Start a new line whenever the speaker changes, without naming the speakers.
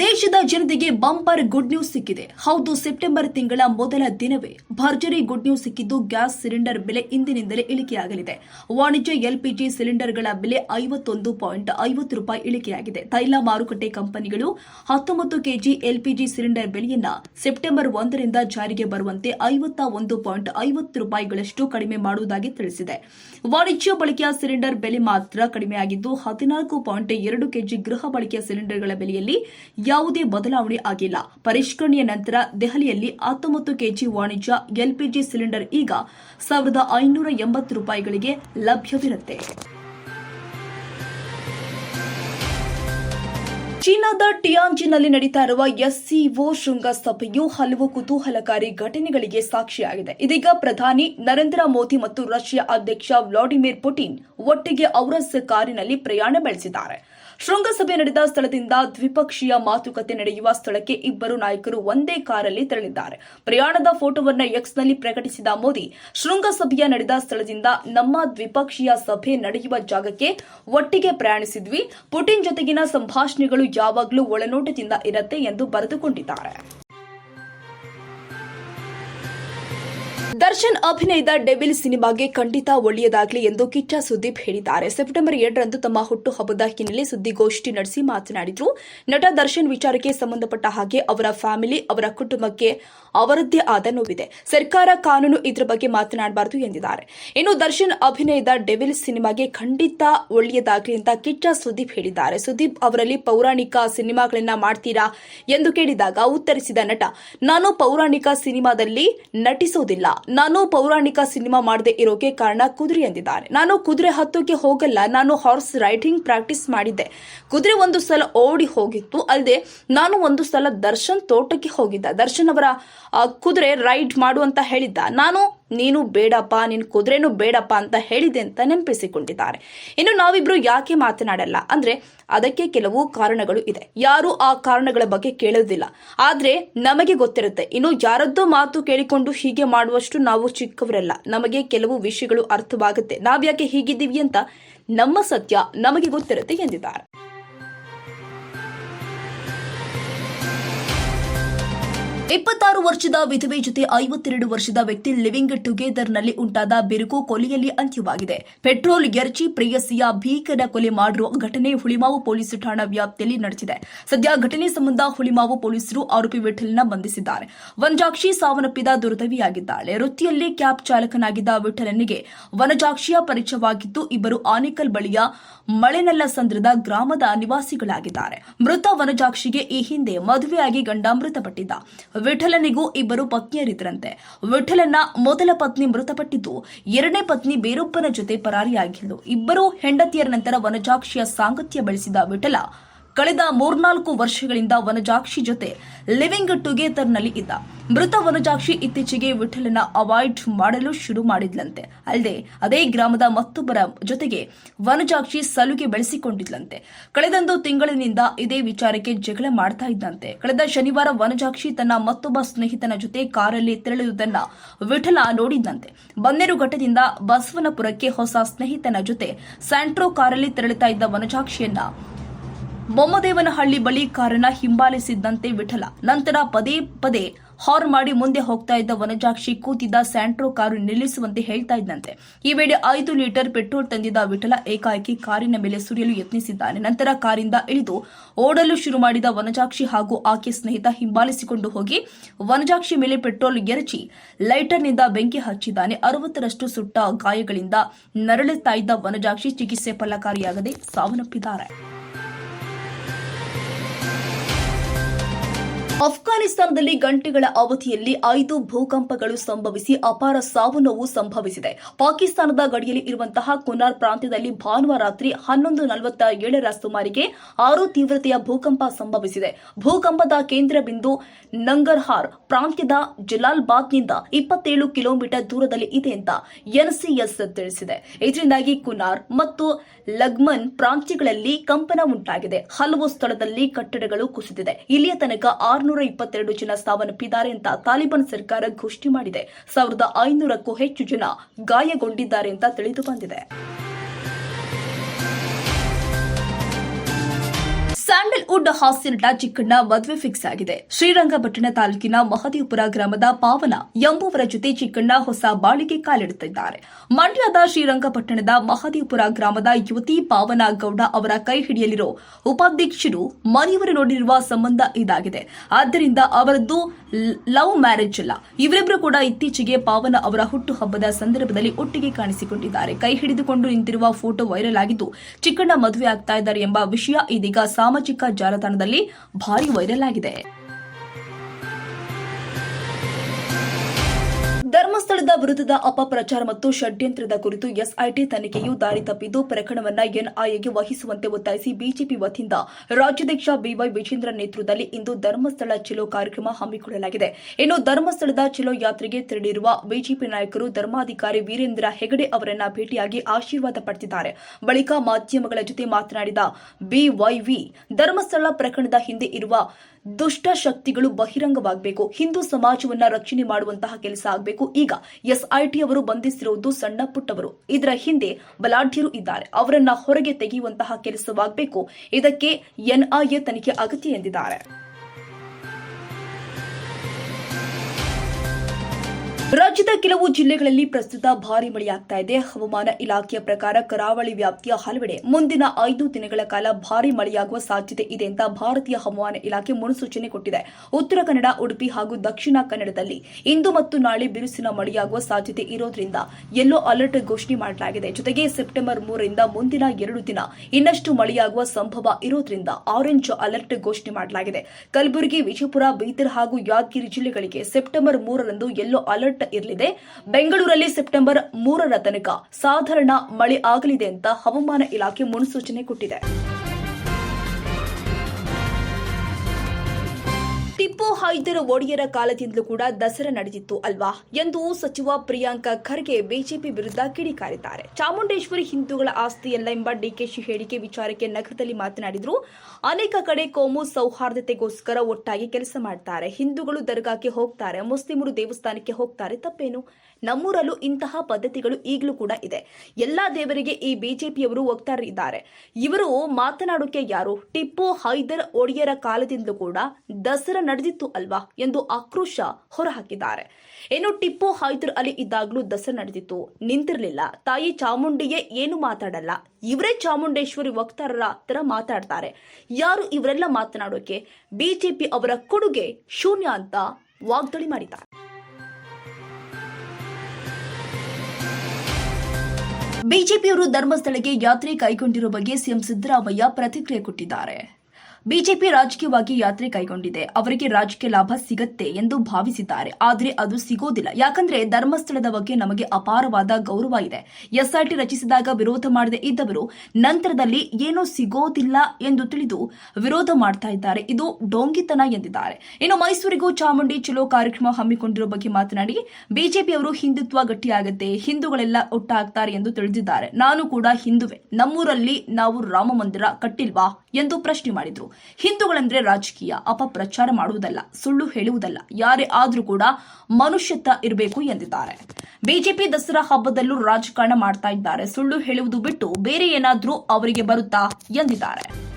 ದೇಶದ ಜನತೆಗೆ bumper good news ಸಿಕ್ಕಿದೆ. ಹೌದು, ಸೆಪ್ಟೆಂಬರ್ ತಿಂಗಳ ಮೊದಲ ದಿನವೇ ಭರ್ಜರಿ ಗುಡ್ ನ್ಯೂಸ್ ಸಿಕ್ಕಿದ್ದು ಗ್ಯಾಸ್ ಸಿಲಿಂಡರ್ ಬೆಲೆ ಇಂದಿನಿಂದಲೇ ಇಳಿಕೆಯಾಗಲಿದೆ. ವಾಣಿಜ್ಯ ಎಲ್ಪಿಜಿ ಸಿಲಿಂಡರ್ಗಳ ಬೆಲೆ ಐವತ್ತೊಂದು ಪಾಯಿಂಟ್ ಐವತ್ತು ರೂಪಾಯಿ ಇಳಿಕೆಯಾಗಿದೆ. ತೈಲ ಮಾರುಕಟ್ಟೆ ಕಂಪನಿಗಳು ಹತ್ತೊಂಬತ್ತು ಕೆಜಿ ಎಲ್ಪಿಜಿ ಸಿಲಿಂಡರ್ ಬೆಲೆಯನ್ನ ಸೆಪ್ಟೆಂಬರ್ ಒಂದರಿಂದ ಜಾರಿಗೆ ಬರುವಂತೆ ಐವತ್ತ ಒಂದು ಪಾಯಿಂಟ್ ಐವತ್ತು ರೂಪಾಯಿಗಳಷ್ಟು ಕಡಿಮೆ ಮಾಡುವುದಾಗಿ ತಿಳಿಸಿದೆ. ವಾಣಿಜ್ಯ ಬಳಕೆಯ ಸಿಲಿಂಡರ್ ಬೆಲೆ ಮಾತ್ರ ಕಡಿಮೆಯಾಗಿದ್ದು, ಹದಿನಾಲ್ಕು ಪಾಯಿಂಟ್ ಎರಡು ಕೆಜಿ ಗೃಹ ಬಳಕೆಯ ಸಿಲಿಂಡರ್ಗಳ ಬೆಲೆಯಲ್ಲಿ ಯಾವುದೇ ಬದಲಾವಣೆ ಆಗಿಲ್ಲ. ಪರಿಷ್ಕರಣೆಯ ನಂತರ ದೆಹಲಿಯಲ್ಲಿ ಹತ್ತೊಂಬತ್ತು ಕೆಜಿ ವಾಣಿಜ್ಯ, ಎಲ್ಪಿಜಿ ಸಿಲಿಂಡರ್ ಈಗ ಸಾವಿರದ ಐನೂರ ಎಂಬತ್ತು ರೂಪಾಯಿಗಳಿಗೆ ಲಭ್ಯವಿರುತ್ತೆ. ಚೀನಾದ ಟಿಯಾಂಜಿನಲ್ಲಿ ನಡೀತಾ ಇರುವ ಎಸ್ಸಿಒ ಶೃಂಗಸಭೆಯು ಹಲವು ಕುತೂಹಲಕಾರಿ ಘಟನೆಗಳಿಗೆ ಸಾಕ್ಷಿಯಾಗಿದೆ. ಇದೀಗ ಪ್ರಧಾನಿ ನರೇಂದ್ರ ಮೋದಿ ಮತ್ತು ರಷ್ಯಾ ಅಧ್ಯಕ್ಷ ವ್ಲಾಡಿಮಿರ್ ಪುಟಿನ್ ಒಟ್ಟಿಗೆ ಔರಸ್ ಕಾರಿನಲ್ಲಿ ಪ್ರಯಾಣ ಬೆಳೆಸಿದ್ದಾರೆ. ಶೃಂಗಸಭೆ ನಡೆದ ಸ್ಥಳದಿಂದ ದ್ವಿಪಕ್ಷೀಯ ಮಾತುಕತೆ ನಡೆಯುವ ಸ್ಥಳಕ್ಕೆ ಇಬ್ಬರು ನಾಯಕರು ಒಂದೇ ಕಾರಲ್ಲಿ ತೆರಳಿದ್ದಾರೆ. ಪ್ರಯಾಣದ ಫೋಟೋವನ್ನ ಎಕ್ಸ್ನಲ್ಲಿ ಪ್ರಕಟಿಸಿದ ಮೋದಿ, ಶೃಂಗಸಭೆಯ ನಡೆದ ಸ್ಥಳದಿಂದ ನಮ್ಮ ದ್ವಿಪಕ್ಷೀಯ ಸಭೆ ನಡೆಯುವ ಜಾಗಕ್ಕೆ ಒಟ್ಟಿಗೆ ಪ್ರಯಾಣಿಸಿದ್ವಿ. ಪುಟಿನ್ ಜೊತೆಗಿನ ಸಂಭಾಷಣೆಗಳು ಯಾವಾಗಲೂ ಒಳನೋಟದಿಂದ ಇರುತ್ತೆ ಎಂದು ಬರೆದುಕೊಂಡಿದ್ದಾರೆ. ದರ್ಶನ್ ಅಭಿನಯದ ಡೆವಿಲ್ ಸಿನಿಮಾಗೆ ಖಂಡಿತ ಒಳ್ಳೆಯದಾಗಲಿ ಎಂದು ಕಿಚ್ಚ ಸುದೀಪ್ ಹೇಳಿದ್ದಾರೆ. ಸೆಪ್ಟೆಂಬರ್ ಎರಡರಂದು ತಮ್ಮ ಹುಟ್ಟುಹಬ್ಬದ ಹಿನ್ನೆಲೆ ಸುದ್ದಿಗೋಷ್ಠಿ ನಡೆಸಿ ಮಾತನಾಡಿದರು. ನಟ ದರ್ಶನ್ ವಿಚಾರಕ್ಕೆ ಸಂಬಂಧಪಟ್ಟ ಹಾಗೆ ಅವರ ಫ್ಯಾಮಿಲಿ, ಅವರ ಕುಟುಂಬಕ್ಕೆ ಅವರದ್ದೇ ಆದ ನೋವಿದೆ. ಸರ್ಕಾರ ಕಾನೂನು ಇದರ ಬಗ್ಗೆ ಮಾತನಾಡಬಾರದು ಎಂದಿದ್ದಾರೆ. ಇನ್ನು ದರ್ಶನ್ ಅಭಿನಯದ ಡೆವಿಲ್ ಸಿನಿಮಾಗೆ ಖಂಡಿತ ಒಳ್ಳೆಯದಾಗಲಿ ಅಂತ ಕಿಚ್ಚ ಸುದೀಪ್ ಹೇಳಿದ್ದಾರೆ. ಸುದೀಪ್ ಅವರಲ್ಲಿ ಪೌರಾಣಿಕ ಸಿನಿಮಾಗಳನ್ನ ಮಾಡ್ತೀರಾ ಎಂದು ಕೇಳಿದಾಗ ಉತ್ತರಿಸಿದ ನಟ, ನಾನು ಪೌರಾಣಿಕ ಸಿನಿಮಾದಲ್ಲಿ ನಟಿಸೋದಿಲ್ಲ. ನಾನು ಪೌರಾಣಿಕ ಸಿನಿಮಾ ಮಾಡದೆ ಇರೋಕೆ ಕಾರಣ ಕುದುರೆ ಎಂದಿದ್ದಾರೆ. ನಾನು ಕುದುರೆ ಹತ್ತೋಕೆ ಹೋಗಲ್ಲ. ನಾನು ಹಾರ್ಸ್ ರೈಡಿಂಗ್ ಪ್ರಾಕ್ಟೀಸ್ ಮಾಡಿದ್ದೆ. ಕುದುರೆ ಒಂದು ಸಲ ಓಡಿ ಹೋಗಿತ್ತು. ಅಲ್ಲದೆ ನಾನು ಒಂದು ಸಲ ದರ್ಶನ್ ತೋಟಕ್ಕೆ ಹೋಗಿದ್ದ. ದರ್ಶನ್ ಅವರ ಕುದುರೆ ರೈಡ್ ಮಾಡು ಅಂತ ಹೇಳಿದ್ದ. ನಾನು ನೀನು ಬೇಡಪ್ಪ ನಿನ್ನ ಕುದುರೆನೂ ಬೇಡಪ್ಪ ಅಂತ ಹೇಳಿದೆ ಅಂತ ನೆನಪಿಸಿಕೊಂಡಿದ್ದಾರೆ. ಇನ್ನು ನಾವಿಬ್ರು ಯಾಕೆ ಮಾತನಾಡಲ್ಲ? ಅಂದ್ರೆ ಅದಕ್ಕೆ ಕೆಲವು ಕಾರಣಗಳು ಇದೆ. ಯಾರು ಆ ಕಾರಣಗಳ ಬಗ್ಗೆ ಕೇಳೋದಿಲ್ಲ ಆದ್ರೆ ನಮಗೆ ಗೊತ್ತಿರುತ್ತೆ, ಇನ್ನು ಯಾರದ್ದೋ ಮಾತು ಕೇಳಿಕೊಂಡು ಹೀಗೆ ಮಾಡುವಷ್ಟು ನಾವು ಚಿಕ್ಕವರಲ್ಲ. ನಮಗೆ ಕೆಲವು ವಿಷಯಗಳು ಅರ್ಥವಾಗುತ್ತೆ. ನಾವ್ಯಾಕೆ ಹೀಗಿದ್ದೀವಿ ಅಂತ ನಮ್ಮ ಸತ್ಯ ನಮಗೆ ಗೊತ್ತಿರುತ್ತೆ ಎಂದಿದ್ದಾರೆ. ಇಪ್ಪತ್ತಾರು ವರ್ಷದ ವಿಧವೆ ಜೊತೆ ಐವತ್ತೆರಡು ವರ್ಷದ ವ್ಯಕ್ತಿ ಲಿವಿಂಗ್ ಟುಗೆದರ್ನಲ್ಲಿ ಉಂಟಾದ ಬಿರುಕು ಕೊಲೆಯಲ್ಲಿ ಅಂತ್ಯವಾಗಿದೆ. ಪೆಟ್ರೋಲ್ ಎರ್ಚಿ ಪ್ರೇಯಸಿಯ ಭೀಕರ ಕೊಲೆ ಮಾಡಿರುವ ಘಟನೆ ಹುಳಿಮಾವು ಪೊಲೀಸ್ ಠಾಣಾ ವ್ಯಾಪ್ತಿಯಲ್ಲಿ ನಡೆಸಿದೆ. ಸದ್ಯ ಘಟನೆ ಸಂಬಂಧ ಹುಳಿಮಾವು ಪೊಲೀಸರು ಆರೋಪಿ ವಿಠಲ್ನ ಬಂಧಿಸಿದ್ದಾರೆ. ವನಜಾಕ್ಷಿ ಸಾವನ್ನಪ್ಪಿದ ದುರ್ದವಿಯಾಗಿದ್ದಾಳೆ. ವೃತ್ತಿಯಲ್ಲಿ ಕ್ಯಾಬ್ ಚಾಲಕನಾಗಿದ್ದ ವಿಠಲನಿಗೆ ವನಜಾಕ್ಷಿಯ ಪರಿಚಯವಾಗಿದ್ದು, ಇಬ್ಬರು ಆನೇಕಲ್ ಬಳಿಯ ಮಳೆನಲ್ಲ ಸಂದ್ರದ ಗ್ರಾಮದ ನಿವಾಸಿಗಳಾಗಿದ್ದಾರೆ. ಮೃತ ವನಜಾಕ್ಷಿಗೆ ಈ ಹಿಂದೆ ಮದುವೆಯಾಗಿ ಗಂಡ ಮೃತಪಟ್ಟಿದ್ದ. ವಿಠಲನಿಗೂ ಇಬ್ಬರು ಪತ್ನಿಯರಿದ್ರಂತೆ ವಿಠಲನ ಮೊದಲ ಪತ್ನಿ ಮೃತಪಟ್ಟಿದ್ದು, ಎರಡನೇ ಪತ್ನಿ ಬೇರೊಬ್ಬನ ಜೊತೆ ಪರಾರಿಯಾಗಿದ್ದು, ಇಬ್ಬರು ಹೆಂಡತಿಯರ ನಂತರ ವನಜಾಕ್ಷಿಯ ಸಾಂಗತ್ಯ ಬೆಳೆಸಿದ ವಿಠಲ ಕಳೆದ ಮೂರ್ನಾಲ್ಕು ವರ್ಷಗಳಿಂದ ವನಜಾಕ್ಷಿ ಜೊತೆ ಲಿವಿಂಗ್ ಟುಗೆದರ್ನಲ್ಲಿ ಇದ್ದ. ಮೃತ ವನಜಾಕ್ಷಿ ಇತ್ತೀಚೆಗೆ ವಿಠಲನ ಅವಾಯ್ಡ್ ಮಾಡಲು ಶುರು ಮಾಡಿದ್ಲಂತೆ. ಅಲ್ಲದೆ ಅದೇ ಗ್ರಾಮದ ಮತ್ತೊಬ್ಬರ ಜೊತೆಗೆ ವನಜಾಕ್ಷಿ ಸಲುಗೆ ಬೆಳೆಸಿಕೊಂಡಿದ್ಲಂತೆ. ಕಳೆದೊಂದು ತಿಂಗಳಿನಿಂದ ಇದೇ ವಿಚಾರಕ್ಕೆ ಜಗಳ ಮಾಡ್ತಾ ಇದ್ದಂತೆ ಕಳೆದ ಶನಿವಾರ ವನಜಾಕ್ಷಿ ತನ್ನ ಮತ್ತೊಬ್ಬ ಸ್ನೇಹಿತನ ಜೊತೆ ಕಾರಲ್ಲಿ ತೆರಳುವುದನ್ನ ವಿಠಲ ನೋಡಿದ್ದಂತೆ ಬನ್ನೇರು ಘಟ್ಟದಿಂದ ಬಸವನಪುರಕ್ಕೆ ಹೊಸ ಸ್ನೇಹಿತನ ಜೊತೆ ಸ್ಯಾಂಟ್ರೋ ಕಾರಲ್ಲಿ ತೆರಳುತ್ತಾ ಇದ್ದ ವನಜಾಕ್ಷಿಯನ್ನ ಬೊಮ್ಮದೇವನಹಳ್ಳಿ ಬಳಿ ಕಾರನ್ನ ಹಿಂಬಾಲಿಸಿದ್ದಂತೆ ವಿಠಲ. ನಂತರ ಪದೇ ಪದೇ ಹಾರ್ ಮಾಡಿ ಮುಂದೆ ಹೋಗ್ತಾ ಇದ್ದ ವನಜಾಕ್ಷಿ ಕೂತಿದ್ದ ಸ್ಯಾಂಟ್ರೋ ಕಾರು ನಿಲ್ಲಿಸುವಂತೆ ಹೇಳ್ತಾ ಇದ್ದಂತೆ. ಈ ವೇಳೆ ಐದು ಲೀಟರ್ ಪೆಟ್ರೋಲ್ ತಂದಿದ್ದ ವಿಠಲ ಏಕಾಏಕಿ ಕಾರಿನ ಮೇಲೆ ಸುರಿಯಲು ಯತ್ನಿಸಿದ್ದಾನೆ. ನಂತರ ಕಾರಿಂದ ಇಳಿದು ಓಡಲು ಶುರು ಮಾಡಿದ ವನಜಾಕ್ಷಿ ಹಾಗೂ ಆಕೆ ಸ್ನೇಹಿತ ಹಿಂಬಾಲಿಸಿಕೊಂಡು ಹೋಗಿ ವನಜಾಕ್ಷಿ ಮೇಲೆ ಪೆಟ್ರೋಲ್ ಎರಚಿ ಲೈಟರ್ನಿಂದ ಬೆಂಕಿ ಹಚ್ಚಿದ್ದಾನೆ. ಅರವತ್ತರಷ್ಟು ಸುಟ್ಟ ಗಾಯಗಳಿಂದ ನರಳುತ್ತಾ ಇದ್ದ ವನಜಾಕ್ಷಿ ಚಿಕಿತ್ಸೆ ಫಲಕಾರಿಯಾಗದೆ ಸಾವನ್ನಪ್ಪಿದ್ದಾರೆ. ಅಫ್ಘಾನಿಸ್ತಾನದಲ್ಲಿ ಗಂಟೆಗಳ ಅವಧಿಯಲ್ಲಿ ಐದು ಭೂಕಂಪಗಳು ಸಂಭವಿಸಿ ಅಪಾರ ಸಾವು ನೋವು ಸಂಭವಿಸಿದೆ. ಪಾಕಿಸ್ತಾನದ ಗಡಿಯಲ್ಲಿ ಇರುವಂತಹ ಕುನಾರ್ ಪ್ರಾಂತ್ಯದಲ್ಲಿ ಭಾನುವಾರ ರಾತ್ರಿ ಹನ್ನೊಂದು ನಲವತ್ತ ಏಳರ ಸುಮಾರಿಗೆ ಆರು ತೀವ್ರತೆಯ ಭೂಕಂಪ ಸಂಭವಿಸಿದೆ. ಭೂಕಂಪದ ಕೇಂದ್ರ ಬಿಂದು ನಂಗರ್ಹಾರ್ ಪ್ರಾಂತ್ಯದ ಜಲಾಲ್ಬಾದ್ನಿಂದ ಇಪ್ಪತ್ತೇಳು ಕಿಲೋಮೀಟರ್ ದೂರದಲ್ಲಿ ಇದೆ ಅಂತ ಎನ್ಸಿಎಸ್ ತಿಳಿಸಿದೆ. ಇದರಿಂದಾಗಿ ಕುನಾರ್ ಮತ್ತು ಲಗ್ಮನ್ ಪ್ರಾಂತ್ಯಗಳಲ್ಲಿ ಕಂಪನ ಉಂಟಾಗಿದೆ. ಹಲವು ಸ್ಥಳದಲ್ಲಿ ಕಟ್ಟಡಗಳು ಕುಸಿದಿದೆ. ಇಲ್ಲಿಯ ತನಕ ಆರುನೂರ ಇಪ್ಪತ್ತೆರಡು ಜನ ಸಾವನ್ನಪ್ಪಿದ್ದಾರೆ ಅಂತ ತಾಲಿಬಾನ್ ಸರ್ಕಾರ ಘೋಷಣೆ ಮಾಡಿದೆ. ಸಾವಿರದ ಐನೂರಕ್ಕೂ ಹೆಚ್ಚು ಜನ ಗಾಯಗೊಂಡಿದ್ದಾರೆ ಅಂತ ತಿಳಿದು ಬಂದಿದೆ. ಸ್ಯಾಂಡಲ್ವುಡ್ ಹಾಸ್ಯ ನಟ ಚಿಕ್ಕಣ್ಣ ಮದುವೆ ಫಿಕ್ಸ್ ಆಗಿದೆ. ಶ್ರೀರಂಗಪಟ್ಟಣ ತಾಲೂಕಿನ ಮಹದೇವಪುರ ಗ್ರಾಮದ ಪಾವನ ಎಂಬುವರ ಜೊತೆ ಚಿಕ್ಕಣ್ಣ ಹೊಸ ಬಾಳಿಗೆ ಕಾಲಿಡುತ್ತಿದ್ದಾರೆ. ಮಂಡ್ಯದ ಶ್ರೀರಂಗಪಟ್ಟಣದ ಮಹದೇವಪುರ ಗ್ರಾಮದ ಯುವತಿ ಪಾವನ ಗೌಡ ಅವರ ಕೈ ಹಿಡಿಯಲಿರೋ ಉಪಾಧ್ಯಕ್ಷರು ಮನೆಯವರು ನೋಡಿರುವ ಸಂಬಂಧ ಇದಾಗಿದೆ. ಆದ್ದರಿಂದ ಅವರದ್ದು ಲವ್ ಮ್ಯಾರೇಜ್ ಅಲ್ಲ. ಇವರಿಬ್ಬರು ಕೂಡ ಇತ್ತೀಚೆಗೆ ಪಾವನ ಅವರ ಹುಟ್ಟುಹಬ್ಬದ ಸಂದರ್ಭದಲ್ಲಿ ಒಟ್ಟಿಗೆ ಕಾಣಿಸಿಕೊಂಡಿದ್ದಾರೆ. ಕೈ ಹಿಡಿದುಕೊಂಡು ನಿಂತಿರುವ ಫೋಟೋ ವೈರಲ್ ಆಗಿದ್ದು ಚಿಕ್ಕಣ್ಣ ಮದುವೆ ಆಗ್ತಾ ಇದ್ದಾರೆ ಎಂಬ ವಿಷಯ ಇದೀಗ ಸಾಮಾಜಿಕ ಜಾಲತಾಣದಲ್ಲಿ ಭಾರಿ ವೈರಲ್ ಆಗಿದೆ. ಧರ್ಮಸ್ಥಳದ ವಿರುದ್ಧದ ಅಪಪ್ರಚಾರ ಮತ್ತು ಷಡ್ಯಂತ್ರದ ಕುರಿತು ಎಸ್ಐಟಿ ತನಿಖೆಯು ದಾರಿ ತಪ್ಪಿದ್ದು ಪ್ರಕರಣವನ್ನ ಎನ್ಐಎಗೆ ವಹಿಸುವಂತೆ ಒತ್ತಾಯಿಸಿ ಬಿಜೆಪಿ ವತಿಯಿಂದ ರಾಜ್ಯಾಧ್ಯಕ್ಷ ಬಿವೈ ವಿಜೇಂದ್ರ ನೇತೃತ್ವದಲ್ಲಿ ಇಂದು ಧರ್ಮಸ್ಥಳ ಚಲೋ ಕಾರ್ಯಕ್ರಮ ಹಮ್ಮಿಕೊಳ್ಳಲಾಗಿದೆ. ಇನ್ನು ಧರ್ಮಸ್ಥಳದ ಚಲೋ ಯಾತ್ರೆಗೆ ತೆರಳಿರುವ ಬಿಜೆಪಿ ನಾಯಕರು ಧರ್ಮಾಧಿಕಾರಿ ವೀರೇಂದ್ರ ಹೆಗಡೆ ಅವರನ್ನ ಭೇಟಿಯಾಗಿ ಆಶೀರ್ವಾದ ಪಡೆದಿದ್ದಾರೆ. ಬಳಿಕ ಮಾಧ್ಯಮಗಳ ಜೊತೆ ಮಾತನಾಡಿದ ಬಿವೈವಿ, ಧರ್ಮಸ್ಥಳ ಪ್ರಕರಣದ ಹಿಂದೆ ಇರುವ ದುಷ್ಟ ಶಕ್ತಿಗಳು ಬಹಿರಂಗವಾಗಬೇಕು. ಹಿಂದೂ ಸಮಾಜವನ್ನ ರಕ್ಷಣೆ ಮಾಡುವಂತಹ ಕೆಲಸ ಆಗಬೇಕು. ಈಗ ಎಸ್ಐಟಿ ಅವರು ಬಂಧಿಸಿರುವುದು ಸಣ್ಣ ಪುಟ್ಟವರು. ಇದರ ಹಿಂದೆ ಬಲಾಢ್ಯರು ಇದ್ದಾರೆ. ಅವರನ್ನ ಹೊರಗೆ ತೆಗೆಯುವಂತಹ ಕೆಲಸವಾಗಬೇಕು. ಇದಕ್ಕೆ ಎನ್ಐಎ ತನಿಖೆ ಅಗತ್ಯ ಎಂದಿದ್ದಾರೆ. ರಾಜ್ಯದ ಕೆಲವು ಜಿಲ್ಲೆಗಳಲ್ಲಿ ಪ್ರಸ್ತುತ ಭಾರಿ ಮಳೆಯಾಗ್ತಾ ಇದೆ. ಹವಾಮಾನ ಇಲಾಖೆಯ ಪ್ರಕಾರ ಕರಾವಳಿ ವ್ಯಾಪ್ತಿಯ ಹಲವೆಡೆ ಮುಂದಿನ ಐದು ದಿನಗಳ ಕಾಲ ಭಾರಿ ಮಳೆಯಾಗುವ ಸಾಧ್ಯತೆ ಇದೆ ಅಂತ ಭಾರತೀಯ ಹವಾಮಾನ ಇಲಾಖೆ ಮುನ್ಸೂಚನೆ ಕೊಟ್ಟಿದೆ. ಉತ್ತರ ಕನ್ನಡ, ಉಡುಪಿ ಹಾಗೂ ದಕ್ಷಿಣ ಕನ್ನಡದಲ್ಲಿ ಇಂದು ಮತ್ತು ನಾಳೆ ಬಿರುಸಿನ ಮಳೆಯಾಗುವ ಸಾಧ್ಯತೆ ಇರೋದ್ರಿಂದ ಯೆಲ್ಲೋ ಅಲರ್ಟ್ ಘೋಷಣೆ ಮಾಡಲಾಗಿದೆ. ಜೊತೆಗೆ ಸೆಪ್ಟೆಂಬರ್ ಮೂರರಿಂದ ಮುಂದಿನ ಎರಡು ದಿನ ಇನ್ನಷ್ಟು ಮಳೆಯಾಗುವ ಸಂಭವ ಇರೋದ್ರಿಂದ ಆರೆಂಜ್ ಅಲರ್ಟ್ ಘೋಷಣೆ ಮಾಡಲಾಗಿದೆ. ಕಲಬುರಗಿ, ವಿಜಯಪುರ, ಬೀದರ್ ಹಾಗೂ ಯಾದಗಿರಿ ಜಿಲ್ಲೆಗಳಿಗೆ ಸೆಪ್ಟೆಂಬರ್ ಮೂರರಂದು ಯೆಲ್ಲೋ ಅಲರ್ಟ್ ಇರಲಿದೆ. ಬೆಂಗಳೂರಲ್ಲಿ ಸೆಪ್ಟೆಂಬರ್ ಮೂರರ ತನಕ ಸಾಧಾರಣ ಮಳೆ ಆಗಲಿದೆ ಅಂತ ಹವಾಮಾನ ಇಲಾಖೆ ಮುನ್ಸೂಚನೆ ಕೊಟ್ಟಿದೆ. ಟಿಪ್ಪು ಹೈದರ ಒಡೆಯರ ಕಾಲದಿಂದಲೂ ಕೂಡ ದಸರಾ ನಡೆದಿತ್ತು ಅಲ್ವಾ ಎಂದು ಸಚಿವ ಪ್ರಿಯಾಂಕ ಖರ್ಗೆ ಬಿಜೆಪಿ ವಿರುದ್ಧ ಕಿಡಿಕಾರಿದ್ದಾರೆ. ಚಾಮುಂಡೇಶ್ವರಿ ಹಿಂದೂಗಳ ಆಸ್ತಿಯಲ್ಲ ಎಂಬ ಡಿಕೆಶಿ ಹೇಳಿಕೆ ವಿಚಾರಕ್ಕೆ ನಗರದಲ್ಲಿ ಮಾತನಾಡಿದ್ರು. ಅನೇಕ ಕಡೆ ಕೋಮು ಸೌಹಾರ್ದತೆಗೋಸ್ಕರ ಒಟ್ಟಾಗಿ ಕೆಲಸ ಮಾಡ್ತಾರೆ. ಹಿಂದೂಗಳು ದರ್ಗಾಕ್ಕೆ ಹೋಗ್ತಾರೆ, ಮುಸ್ಲಿಮರು ದೇವಸ್ಥಾನಕ್ಕೆ ಹೋಗ್ತಾರೆ, ತಪ್ಪೇನು? ನಮ್ಮೂರಲ್ಲೂ ಇಂತಹ ಪದ್ಧತಿಗಳು ಈಗಲೂ ಕೂಡ ಇದೆ. ಎಲ್ಲ ದೇವರಿಗೆ ಈ ಬಿಜೆಪಿಯವರು ಇದ್ದಾರೆ ಇವರು ಮಾತನಾಡೋಕೆ ಯಾರು? ಟಿಪ್ಪು ಹೈದರ್ ಒಡೆಯರ ಕಾಲದಿಂದಲೂ ಕೂಡ ದಸರಾ ನಡೆದಿತ್ತು ಅಲ್ವಾ ಎಂದು ಆಕ್ರೋಶ ಹೊರಹಾಕಿದ್ದಾರೆ. ಏನು ಟಿಪ್ಪು ಹೈದರ್ ಅಲ್ಲಿ ಇದ್ದಾಗಲೂ ದಸರಾ ನಡೆದಿತ್ತು. ನಿಂತಿರಲಿಲ್ಲ. ತಾಯಿ ಚಾಮುಂಡಿಯೇ ಏನು ಮಾತಾಡಲ್ಲ. ಇವರೇ ಚಾಮುಂಡೇಶ್ವರಿ ವಕ್ತಾರರ ತರ ಮಾತಾಡ್ತಾರೆ. ಯಾರು ಇವರೆಲ್ಲ ಮಾತನಾಡೋಕೆ? ಬಿಜೆಪಿ ಅವರ ಕೊಡುಗೆ ಶೂನ್ಯ ಅಂತ ವಾಗ್ದಾಳಿ ಮಾಡಿದ್ದಾರೆ. ಬಿಜೆಪಿಯವರು ಧರ್ಮಸ್ಥಳಕ್ಕೆ ಯಾತ್ರೆ ಕೈಗೊಂಡಿರುವ ಬಗ್ಗೆ ಸಿಎಂ ಸಿದ್ದರಾಮಯ್ಯ ಪ್ರತಿಕ್ರಿಯೆ ಕೊಟ್ಟಿದ್ದಾರೆ. ಬಿಜೆಪಿ ರಾಜಕೀಯವಾಗಿ ಯಾತ್ರೆ ಕೈಗೊಂಡಿದೆ. ಅವರಿಗೆ ರಾಜಕೀಯ ಲಾಭ ಸಿಗತ್ತೆ ಎಂದು ಭಾವಿಸಿದ್ದಾರೆ. ಆದರೆ ಅದು ಸಿಗೋದಿಲ್ಲ. ಯಾಕಂದ್ರೆ ಧರ್ಮಸ್ಥಳದ ಬಗ್ಗೆ ನಮಗೆ ಅಪಾರವಾದ ಗೌರವ ಇದೆ. ಎಸ್ಆರ್ಟಿ ರಚಿಸಿದಾಗ ವಿರೋಧ ಮಾಡದೆ ಇದ್ದವರು ನಂತರದಲ್ಲಿ ಏನೂ ಸಿಗೋದಿಲ್ಲ ಎಂದು ತಿಳಿದು ವಿರೋಧ ಮಾಡ್ತಾ ಇದ್ದಾರೆ. ಇದು ಡೋಂಗಿತನ ಎಂದಿದ್ದಾರೆ. ಇನ್ನು ಮೈಸೂರಿಗೂ ಚಾಮುಂಡಿ ಚಲೋ ಕಾರ್ಯಕ್ರಮ ಹಮ್ಮಿಕೊಂಡಿರುವ ಬಗ್ಗೆ ಮಾತನಾಡಿ ಬಿಜೆಪಿಯವರು ಹಿಂದುತ್ವ ಗಟ್ಟಿಯಾಗತ್ತೆ, ಹಿಂದೂಗಳೆಲ್ಲ ಒಟ್ಟಾಗ್ತಾರೆ ಎಂದು ತಿಳಿದಿದ್ದಾರೆ. ನಾನು ಕೂಡ ಹಿಂದುವೆ. ನಮ್ಮೂರಲ್ಲಿ ನಾವು ರಾಮ ಮಂದಿರ ಕಟ್ಟಿಲ್ವಾ? ಎಂದು ಪ್ರಶ್ನೆ ಮಾಡಿದ್ರು. ಹಿಂದೂಗಳಂದ್ರೆ ರಾಜಕೀಯ, ಅಪಪ್ರಚಾರ ಮಾಡುವುದಲ್ಲ, ಸುಳ್ಳು ಹೇಳುವುದಲ್ಲ, ಯಾರೇ ಆದ್ರೂ ಕೂಡ ಮನುಷ್ಯತ್ವ ಇರಬೇಕು ಎಂದಿದ್ದಾರೆ. ಬಿಜೆಪಿ ದಸರಾ ಹಬ್ಬದಲ್ಲೂ ರಾಜಕಾರಣ ಮಾಡ್ತಾ ಇದ್ದಾರೆ, ಸುಳ್ಳು ಹೇಳುವುದು ಬಿಟ್ಟು ಬೇರೆ ಏನಾದ್ರೂ ಅವರಿಗೆ ಬರುತ್ತಾ ಎಂದಿದ್ದಾರೆ.